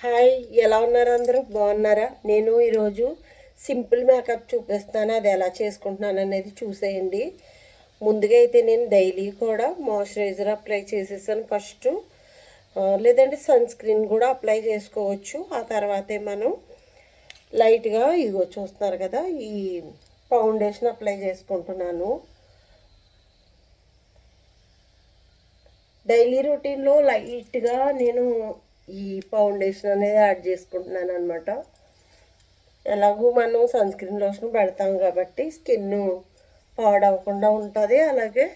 Hi ఎలా ఉన్నారు అందరూ? బాగున్నారా? నేను ఈరోజు సింపుల్ మేకప్ చూపిస్తాను. అది ఎలా చేసుకుంటున్నాను అనేది చూసేయండి. ముందుగా అయితే నేను డైలీ కూడా మాయిశ్చరైజర్ అప్లై చేసేసాను ఫస్ట్. లేదంటే సన్ స్క్రీన్ కూడా అప్లై చేసుకోవచ్చు. ఆ తర్వాతే మనం లైట్గా ఇగో చూస్తున్నారు కదా ఈ ఫౌండేషన్ అప్లై చేసుకుంటున్నాను. డైలీ రొటీన్లో లైట్గా నేను ఈ ఫౌండేషన్ అనేది యాడ్ చేసుకుంటున్నాను అనమాట ఎలాగో మనం సన్ స్క్రీన్ లోషన్ పెడతాం కాబట్టి స్కిన్ పాడవకుండా ఉంటుంది. అలాగే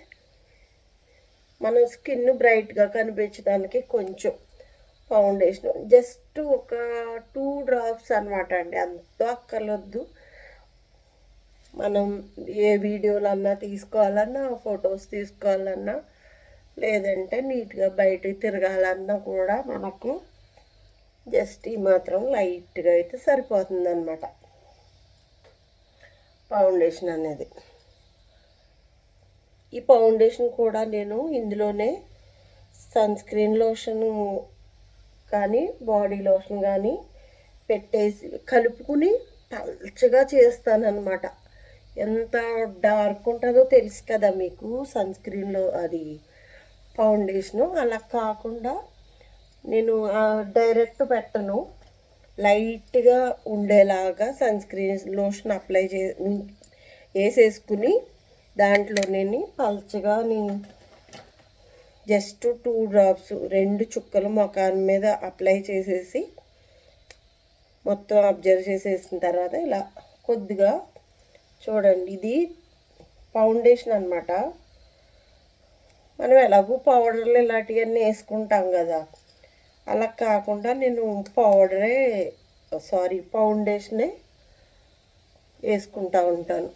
మన స్కిన్ బ్రైట్గా కనిపించడానికి కొంచెం ఫౌండేషన్ జస్ట్ ఒక టూ డ్రాప్స్ అనమాట అండి. అంత అక్కర్లొద్దు. మనం ఏ వీడియోలన్నా తీసుకోవాలన్నా ఫొటోస్ తీసుకోవాలన్నా లేదంటే నీట్గా బయటకు తిరగాలన్నా కూడా మనకు జస్ట్ ఈ మాత్రం లైట్గా అయితే సరిపోతుంది అనమాట ఫౌండేషన్ అనేది. ఈ ఫౌండేషన్ కూడా నేను ఇందులోనే సన్ స్క్రీన్ లోషన్ కానీ బాడీ లోషన్ కానీ పెట్టేసి కలుపుకుని పల్చగా చేస్తానన్నమాట. ఎంత డార్క్ ఉంటుందో తెలుసు కదా మీకు సన్ స్క్రీన్లో అది. ఫౌండేషను. అలా కాకుండా నేను డైరెక్ట్ పెట్టను. లైట్గా ఉండేలాగా సన్ స్క్రీన్ లోషన్ అప్లై చే వేసేసుకుని దాంట్లో నేను పల్చగా జస్ట్ టూ డ్రాప్స్ రెండు చుక్కలు మొఖాన్ మీద అప్లై చేసేసి మొత్తం అబ్జర్వ్ చేసేసిన తర్వాత ఇలా కొద్దిగా చూడండి. ఇది ఫౌండేషన్ అనమాట మనం ఎలాగో పౌడర్లు ఇలాంటివన్నీ వేసుకుంటాం కదా. అలా కాకుండా నేను పౌడరే సారీ ఫౌండేషనే వేసుకుంటా ఉంటాను.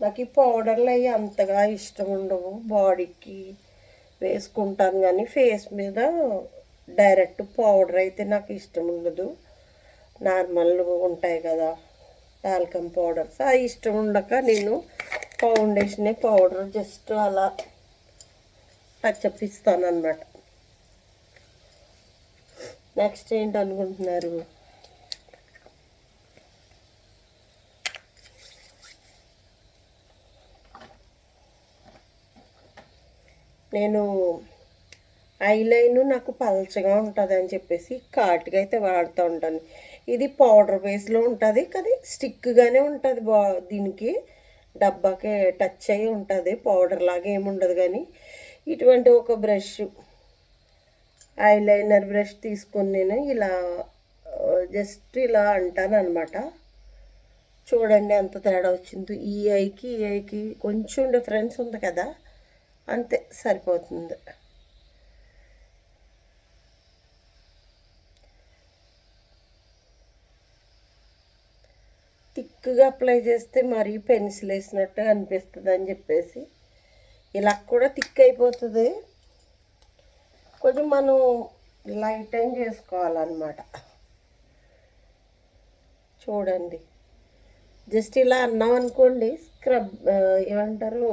నాకు ఈ పౌడర్లు అవి అంతగా ఇష్టం ఉండవు బాడీకి వేసుకుంటాను కానీ ఫేస్ మీద డైరెక్ట్ పౌడర్ అయితే నాకు ఇష్టం ఉండదు. నార్మల్ ఉంటాయి కదా టాల్కమ్ పౌడర్స్ అవి ఇష్టం ఉండక నేను ఫౌండేషన్ పౌడర్ జస్ట్ అలా టచ్అప్ ఇస్తాను అనమాట నెక్స్ట్ ఏంటి అనుకుంటున్నారు నేను ఐలైన్ నాకు పలచగా ఉంటుంది అని చెప్పేసి కాటుగా అయితే వాడుతూ ఉంటాను. ఇది పౌడర్ బేస్లో ఉంటుంది కానీ స్టిక్గానే ఉంటుంది బా దీనికి. డబ్బాకి టచ్ అయి ఉంటుంది పౌడర్ లాగా ఏముండదు కానీ ఇటువంటి ఒక బ్రష్ ఐలైనర్ బ్రష్ తీసుకొని నేను ఇలా జస్ట్ ఇలా అంటాను అనమాట చూడండి ఎంత తేడా వచ్చిందో. ఈ ఐకి ఈ ఐకి కొంచెం డిఫరెన్స్ ఉంది కదా అంతే సరిపోతుంది. థిక్గా అప్లై చేస్తే మరీ పెన్సిల్ వేసినట్టు అనిపిస్తుంది అని చెప్పేసి. ఇలా కూడా థిక్ అయిపోతుంది. కొంచెం మనం లైటన్ చేసుకోవాలన్నమాట. చూడండి. జస్ట్ ఇలా అన్నాం అనుకోండి స్క్రబ్ ఏమంటారు?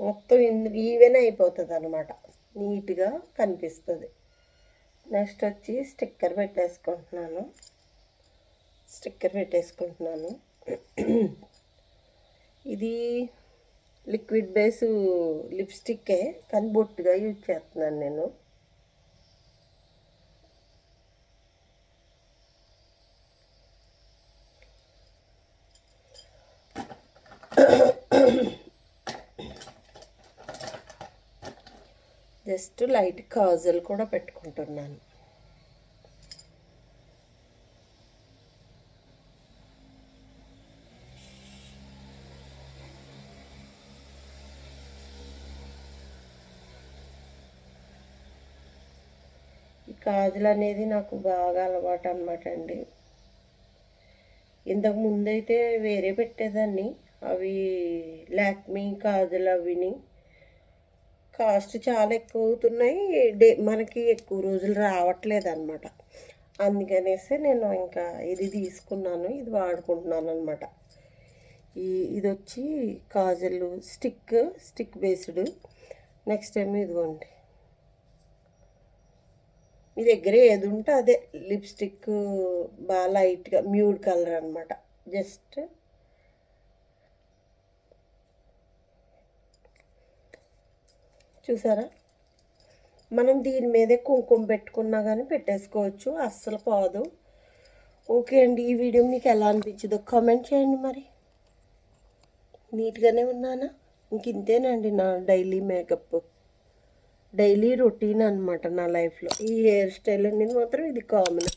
మొత్తం ఈవెన్ అయిపోతుంది అనమాట నీట్గా కనిపిస్తుంది. నెక్స్ట్ వచ్చి స్టిక్కర్ పెట్టేసుకుంటున్నాను. స్టిక్కర్ పెట్టేసుకుంటున్నాను. ఇది లిక్విడ్ బేస్ లిప్స్టిక్కే కానీ బొట్టుగా యూజ్ చేస్తున్నాను నేను. జస్ట్ లైట్ కాజల్ కూడా పెట్టుకుంటున్నాను. ఈ కాజల్ అనేది నాకు బాగా అలవాటు అనమాట అండి. ఇంతకు ముందైతే వేరే పెట్టేదాన్ని. అవి లాక్మీ కాజల్ అవిని. కాస్ట్ చాలా ఎక్కువ అవుతున్నాయి డే మనకి ఎక్కువ రోజులు రావట్లేదు అనమాట అందుకనేసి నేను ఇంకా ఇది తీసుకున్నాను ఇది వాడుకుంటున్నాను అనమాట ఈ ఇది వచ్చి kajal stick stick based. Next time ఇదిగోండి. మీ దగ్గర ఏది ఉంటే అదే లిప్స్టిక్ బాగా లైట్గా మ్యూడ్ కలర్ అనమాట జస్ట్ చూసారా? మనం దీని మీదే కుంకుమ పెట్టుకున్నా కానీ పెట్టేసుకోవచ్చు అస్సలు పోదు. ఓకే అండి ఈ వీడియో మీకు ఎలా అనిపించిందో కామెంట్ చేయండి మరి. నీట్గానే ఉన్నానా? ఇంక ఇంతేనండి నా డైలీ మేకప్ డైలీ రొటీన్ అనమాట నా లైఫ్లో ఈ హెయిర్ స్టైల్ అనేది మాత్రం ఇది కామన్